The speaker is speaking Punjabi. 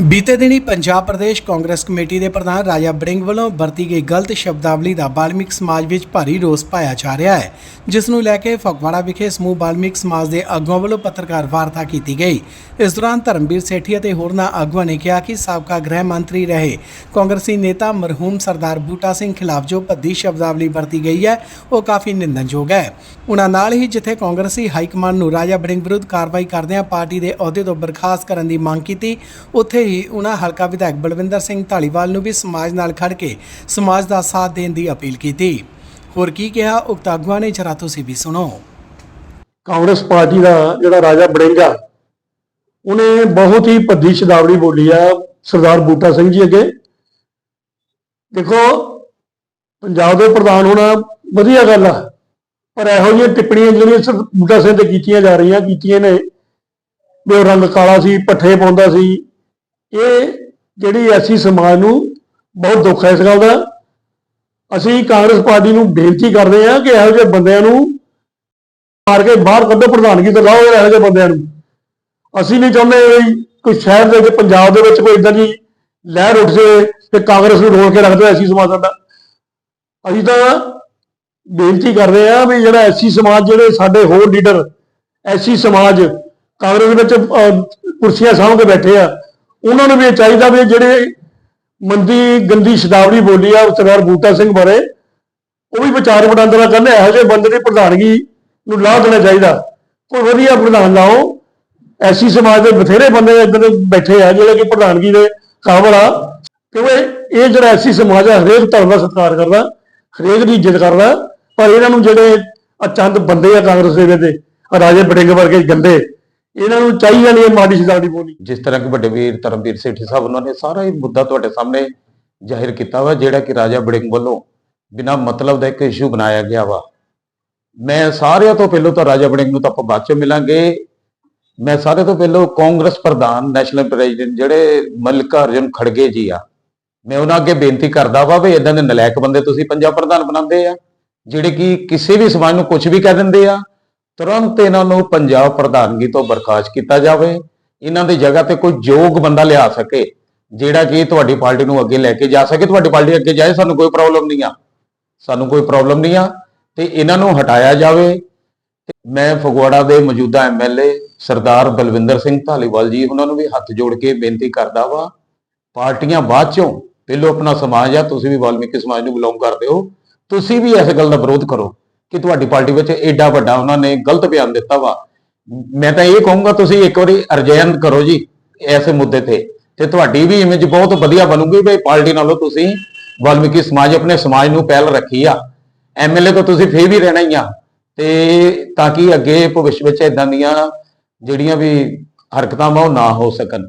ਬੀਤੇ ਦਿਨੀ ਪੰਜਾਬ ਪ੍ਰਦੇਸ਼ ਕਾਂਗਰਸ ਕਮੇਟੀ ਦੇ ਪ੍ਰਧਾਨ ਰਾਜਾ ਬੜਿੰਗ ਵੱਲੋਂ ਵਰਤੀ ਗਈ ਗਲਤ ਸ਼ਬਦਾਵਲੀ ਦਾ ਬਾਲਮਿਕ ਸਮਾਜ ਵਿੱਚ ਭਾਰੀ ਰੋਸ ਪਾਇਆ ਜਾ ਰਿਹਾ ਹੈ, ਜਿਸ ਨੂੰ ਲੈ ਕੇ ਫਗਵਾੜਾ ਵਿਖੇ ਸਮੂਹ ਬਾਲਮਿਕ ਸਮਾਜ ਦੇ ਆਗੂਆਂ ਵੱਲੋਂ ਪੱਤਰਕਾਰ ਵਾਰਤਾ ਕੀਤੀ ਗਈ। ਇਸ ਦੌਰਾਨ ਧਰਮਵੀਰ ਸੇਠੀ ਅਤੇ ਹੋਰਨਾਂ ਆਗੂਆਂ ਨੇ ਕਿਹਾ ਕਿ ਸਾਬਕਾ ਗ੍ਰਹਿ ਮੰਤਰੀ ਰਹੇ ਕਾਂਗਰਸੀ ਨੇਤਾ ਮਰਹੂਮ ਸਰਦਾਰ ਬੂਟਾ ਸਿੰਘ ਖਿਲਾਫ ਜੋ ਭੱਦੀ ਸ਼ਬਦਾਵਲੀ ਵਰਤੀ ਗਈ ਹੈ, ਉਹ ਕਾਫੀ ਨਿੰਦਣਯੋਗ ਹੈ। ਉਨ੍ਹਾਂ ਨਾਲ ਹੀ ਜਿੱਥੇ ਕਾਂਗਰਸੀ ਹਾਈ ਕਮਾਂਡ ਨੂੰ ਰਾਜਾ ਬੜਿੰਗ ਵਿਰੁੱਧ ਕਾਰਵਾਈ ਕਰਦਿਆਂ ਪਾਰਟੀ ਦੇ ਅਹੁਦੇ ਤੋਂ ਬਰਖਾਸਤ ਕਰਨ ਦੀ ਮੰਗ ਕੀਤੀ, ਉੱਥੇ ਹੀ ਉਨ੍ਹਾਂ ਹਲਕਾ ਵਿਧਾਇਕ ਬਲਵਿੰਦਰ ਸਿੰਘ ਢਾਲੀਵਾਲ ਨੂੰ ਵੀ ਸਮਾਜ ਨਾਲ ਖੜ ਕੇ ਸਮਾਜ ਦਾ ਸਾਥ ਦੇਣ ਦੀ ਅਪੀਲ ਕੀਤੀ। ਹੋਰ ਕੀ ਕਿਹਾ, ਉਕਤ ਆਗੂਆਂ ਨੇ ਜਰਾ ਤੁਸੀਂ ਵੀ ਸੁਣੋ। ਕਾਂਗਰਸ ਪਾਰਟੀ ਦਾ ਜਿਹੜਾ ਰਾਜਾ ਬੜਿੰਗਾ ਉਹਨੇ ਬਹੁਤ ਹੀ ਭੱਦੀ ਸ਼ਬਦਾਵਲੀ ਬੋਲੀ ਆ ਸਰਦਾਰ ਬੂਟਾ ਸਿੰਘ ਜੀ ਅੱਗੇ। ਦੇਖੋ, ਪੰਜਾਬ ਦੇ ਪ੍ਰਧਾਨ ਹੋਣਾ ਵਧੀਆ ਗੱਲ ਆ, ਪਰ ਇਹੋ ਜਿਹੀਆਂ ਟਿੱਪਣੀਆਂ ਜਿਹੜੀਆਂ ਸਿਰਫ ਬੂਟਾ ਸਿੰਘ ਤੇ ਕੀਤੀਆਂ ਜਾ ਰਹੀਆਂ, ਕੀਤੀਆਂ ਨੇ, ਵੀ ਉਹ ਰੰਗ ਕਾਲਾ ਸੀ, ਪੱਠੇ ਪਾਉਂਦਾ ਸੀ ਇਹ ਜਿਹੜੀ ਐਸੀ ਸਮਾਜ ਨੂੰ ਬਹੁਤ ਦੁੱਖ ਹੈ ਇਸ ਗੱਲ ਦਾ, ਅਸੀਂ ਕਾਂਗਰਸ ਪਾਰਟੀ ਨੂੰ ਬੇਨਤੀ ਕਰਦੇ ਹਾਂ ਕਿ ਇਹੋ ਜਿਹੇ ਬੰਦਿਆਂ ਨੂੰ ਮਾਰ ਕੇ ਬਾਹਰ ਕੱਢੋ ਪ੍ਰਧਾਨਗੀ ਤੋਂ ਲਾਓ ਇਹੋ ਜਿਹੇ ਬੰਦਿਆਂ ਨੂੰ। ਅਸੀਂ ਨਹੀਂ ਚਾਹੁੰਦੇ ਕੋਈ ਸ਼ਹਿਰ ਦੇ ਵਿੱਚ, ਪੰਜਾਬ ਦੇ ਵਿੱਚ ਕੋਈ ਇਦਾਂ ਦੀ ਲਹਿਰ ਉੱਠ ਜੇ ਤੇ ਕਾਂਗਰਸ ਨੂੰ ਰੋਲ ਕੇ ਰੱਖਦੇ ਐਸੀ ਸਮਾਜ ਦਾ ਅਸੀਂ ਤਾਂ ਬੇਨਤੀ ਕਰਦੇ ਆ ਵੀ ਜਿਹੜਾ ਐਸੀ ਸਮਾਜ, ਜਿਹੜੇ ਸਾਡੇ ਹੋਰ ਲੀਡਰ, ਐਸੀ ਸਮਾਜ ਕਾਂਗਰਸ ਵਿੱਚ ਕੁਰਸੀਆਂ ਸਾਂਭ ਕੇ ਬੈਠੇ ਆ ਉਹਨਾਂ ਨੂੰ ਵੀ ਇਹ ਚਾਹੀਦਾ ਵੀ ਜਿਹੜੇ ਮੰਦੀ, ਗੰਦੀ ਸ਼ਬਦਾਵਲੀ ਬੋਲੀ ਆ ਸਰਦਾਰ ਬੂਟਾ ਸਿੰਘ ਬਾਰੇ, ਉਹ ਵੀ ਵਿਚਾਰ ਵਟਾਂਦਰਾ ਕਰਨ, ਇਹੋ ਜਿਹੇ ਬੰਦੇ ਦੀ ਪ੍ਰਧਾਨਗੀ ਨੂੰ ਲਾਹ ਦੇਣਾ ਚਾਹੀਦਾ। ਕੋਈ ਵਧੀਆ ਪ੍ਰਧਾਨ ਲਾਓ ਐਸੀ ਸਮਾਜ ਦੇ ਬਥੇਰੇ ਬੰਦੇ ਇੱਧਰ ਬੈਠੇ ਆ, ਜਿਹੜੇ ਕਿ ਪ੍ਰਧਾਨਗੀ ਦੇ ਕਾਬਲ ਆ। ਕਿਉਂਕਿ ਇਹ ਜਿਹੜਾ ਐਸੀ ਸਮਾਜ ਆ, ਹਰੇਕ ਧਰਮ ਦਾ ਸਤਿਕਾਰ ਕਰਦਾ, ਹਰੇਕ ਦੀ ਇੱਜ਼ਤ ਕਰਦਾ, ਪਰ ਇਹਨਾਂ ਨੂੰ ਜਿਹੜੇ ਆ ਚੰਦ ਬੰਦੇ ਆ ਕਾਂਗਰਸ ਦੇ ਵਿੱਚ ਰਾਜੇ ਬੜਿੰਗ ਵਰਗੇ ਗੰਦੇ ਇਹਨਾਂ ਨੂੰ ਚਾਹੀਦਾ ਨਹੀਂ ਮਾੜੀ ਸ਼ਬਦਾਵਲੀ ਬੋਲੀ। ਜਿਸ ਤਰ੍ਹਾਂ ਕਿ ਵੱਡੇ ਵੀਰ ਧਰਮਵੀਰ ਸੇਠੀ ਸਾਹਿਬ, ਉਹਨਾਂ ਨੇ ਸਾਰਾ ਹੀ ਮੁੱਦਾ ਤੁਹਾਡੇ ਸਾਹਮਣੇ ਜ਼ਾਹਿਰ ਕੀਤਾ ਵਾ, ਜਿਹੜਾ ਕਿ ਰਾਜਾ ਬੜਿੰਗ ਵੱਲੋਂ ਬਿਨਾਂ ਮਤਲਬ ਦਾ ਇੱਕ ਇਸ਼ੂ ਬਣਾਇਆ ਗਿਆ ਵਾ। ਮੈਂ ਸਾਰਿਆਂ ਤੋਂ ਪਹਿਲਾਂ ਤਾਂ ਰਾਜਾ ਬੜਿੰਗ ਨੂੰ ਤਾਂ ਆਪਾਂ ਬਾਅਦ ਚ ਮਿਲਾਂਗੇ। ਮੈਂ ਸਾਰੇ ਤੋਂ ਪਹਿਲਾਂ ਕਾਂਗਰਸ ਪ੍ਰਧਾਨ, ਨੈਸ਼ਨਲ ਪ੍ਰੈਜ਼ੀਡੈਂਟ ਜਿਹੜੇ ਮੱਲਿਕਾ ਅਰਜੁਨ ਖੜਗੇ ਜੀ ਆ, ਮੈਂ ਉਹਨਾਂ ਅੱਗੇ ਬੇਨਤੀ ਕਰਦਾ ਵਾ ਵੀ ਇਦਾਂ ਦੇ ਨਲਾਇਕ ਬੰਦੇ ਤੁਸੀਂ ਪੰਜਾਬ ਪ੍ਰਧਾਨ ਬਣਾਉਂਦੇ ਆ, ਜਿਹੜੇ ਕਿ ਕਿਸੇ ਵੀ ਸਮਾਜ ਨੂੰ ਕੁਝ ਵੀ ਕਹਿ ਦਿੰਦੇ ਆ ਤੁਰੰਤ ਇਹਨਾਂ ਨੂੰ ਪੰਜਾਬ ਪ੍ਰਧਾਨਗੀ ਤੋਂ ਬਰਖਾਸਤ ਕੀਤਾ ਜਾਵੇ। ਇਹਨਾਂ ਦੀ ਜਗ੍ਹਾ ਤੇ ਕੋਈ ਯੋਗ ਬੰਦਾ ਲਿਆ ਸਕੇ, ਜਿਹੜਾ ਕਿ ਤੁਹਾਡੀ ਪਾਰਟੀ ਨੂੰ ਅੱਗੇ ਲੈ ਕੇ ਜਾ ਸਕੇ। ਤੁਹਾਡੀ ਪਾਰਟੀ ਅੱਗੇ ਜਾਏ, ਸਾਨੂੰ ਕੋਈ ਪ੍ਰੋਬਲਮ ਨਹੀਂ ਆ। ਸਾਨੂੰ ਕੋਈ ਪ੍ਰੋਬਲਮ ਨਹੀਂ ਆ। ਤੇ ਇਹਨਾਂ ਨੂੰ ਹਟਾਇਆ ਜਾਵੇ। ਮੈਂ ਫਗਵਾੜਾ ਦੇ ਮੌਜੂਦਾ ਐਮਐਲਏ ਸਰਦਾਰ ਬਲਵਿੰਦਰ ਸਿੰਘ ਧਾਲੀਵਾਲ ਜੀ, ਉਹਨਾਂ ਨੂੰ ਵੀ ਹੱਥ ਜੋੜ ਕੇ ਬੇਨਤੀ ਕਰਦਾ ਵਾ, ਪਾਰਟੀਆਂ ਬਾਅਦ ਚੋਂ, ਪਹਿਲੋਂ ਆਪਣਾ ਸਮਾਜ ਆ, ਤੁਸੀਂ ਵੀ ਵਾਲਮੀਕੀ ਸਮਾਜ ਨੂੰ ਬਿਲੋਂਗ ਕਰਦੇ ਹੋ, ਤੁਸੀਂ ਵੀ ਇਸ ਗੱਲ ਦਾ ਵਿਰੋਧ ਕਰੋ। ਕਿ ਤੁਹਾਡੀ ਪਾਰਟੀ ਵਿੱਚ ਐਡਾ ਵੱਡਾ ਉਹਨਾਂ ਨੇ ਗਲਤ ਬਿਆਨ ਦਿੱਤਾ ਵਾ। ਮੈਂ ਤਾਂ ਇਹ ਕਹੂੰਗਾ, ਤੁਸੀਂ ਇੱਕ ਵਾਰੀ ਅਰਜੈਨ ਕਰੋ ਜੀ ਇਸ ਮੁੱਦੇ ਤੇ। ਤੇ ਤੁਹਾਡੀ ਵੀ ਇਮੇਜ ਬਹੁਤ ਵਧੀਆ ਬਣੂਗੀ ਵੀ ਪਾਰਟੀ ਨਾਲੋਂ ਤੁਸੀਂ ਵਾਲਮੀਕੀ ਸਮਾਜ ਆਪਣੇ ਸਮਾਜ ਨੂੰ ਪਹਿਲ ਰੱਖੀ ਆ। ਐਮਐਲਏ ਤੋਂ ਤੁਸੀਂ ਫੇਰ ਵੀ ਰਹਿਣਾ ਹੀ ਆ। ਤੇ ਤਾਂ ਕਿ ਅੱਗੇ ਭਵਿੱਖ ਵਿੱਚ ਇਦਾਂ ਦੀਆਂ ਜਿਹੜੀਆਂ ਵੀ ਹਰਕਤਾਂ ਵਾ ਉਹ ਨਾ ਹੋ ਸਕਣ।